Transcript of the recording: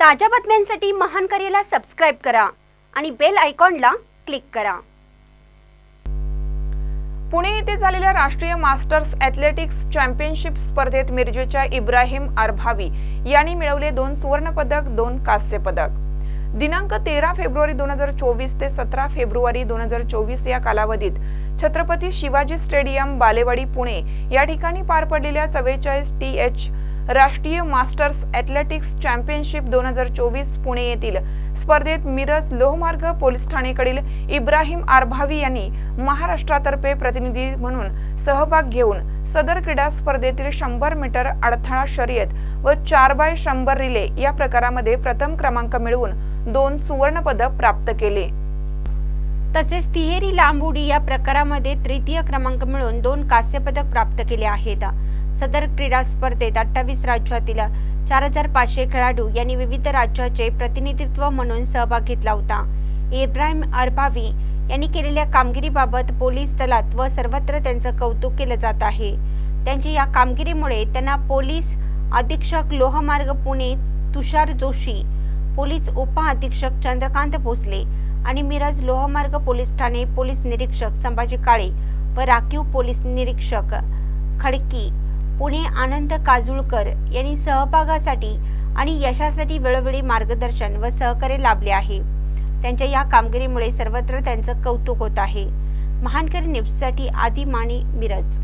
ताज्या बातम्यांसाठी महान करेला सबस्क्राईब करा आणि बेल आयकॉनला क्लिक करा. पुणे येथे झालेल्या राष्ट्रीय मास्टर्स ॲथलेटिक्स चॅम्पियनशिप स्पर्धेत मिरजेच्या इब्राहिम आरभावी यांनी मिळवले दोन सुवर्णपदक दोन कांस्य पदक. दिनांक तेरा फेब्रुवारी दोन हजार चोवीस ते सतरा फेब्रुवारी दोन हजार चोवीस या कालावधीत छत्रपती शिवाजी स्टेडियम बालेवाडी पुणे या ठिकाणी पार पडलेल्या चव्वेचाळीस टी एच राष्ट्रीय मास्टर्स ॲथलेटिक्स चॅम्पियनशिप दोन हजार चोवीस पुणे येथील स्पर्धेत मिरज लोहमार्ग पोलीस ठाणेकडील इब्राहिम आरभावी यांनी महाराष्ट्रातर्फे प्रतिनिधी म्हणून सहभाग घेऊन सदर क्रीडा स्पर्धेतील शंभर मीटर अडथळा शर्यत व चार बाय शंभर रिले या प्रकारामध्ये प्रथम क्रमांक मिळवून दोन सुवर्णपदक प्राप्त केले. तसेच तिहेरी लांब उडी या प्रकारामध्ये तृतीय क्रमांक मिळवून दोन कांस्यपदक प्राप्त केले आहेत. सदर क्रीडा स्पर्धेत अठ्ठावीस राज्यातील चार हजार पाचशे खेळाडू यांनी विविध राज्याचे प्रतिनिधित्व म्हणून सहभाग घेतला होता. इब्राहिम अरबावी यांनी केलेल्या कामगिरीबाबत पोलीस दलात व सर्वत्र त्यांचं कौतुक केलं जात आहे. त्यांच्या या कामगिरीमुळे त्यांना पोलीस अधीक्षक लोहमार्ग पुणे तुषार जोशी पोलीस उपअधीक्षक चंद्रकांत भोसले आणि मिरज लोहमार्ग पोलीस ठाणे पोलीस निरीक्षक संभाजी काळे व राखीव पोलीस निरीक्षक खडकी पुणे आनंद काजुळकर यांनी सहभागासाठी आणि यशासाठी वेळोवेळी मार्गदर्शन व सहकार्य लाभले आहे. त्यांच्या या कामगिरीमुळे सर्वत्र त्यांचं कौतुक होत आहे. महानकरी न्यूजसाठी आदी माने मिरज.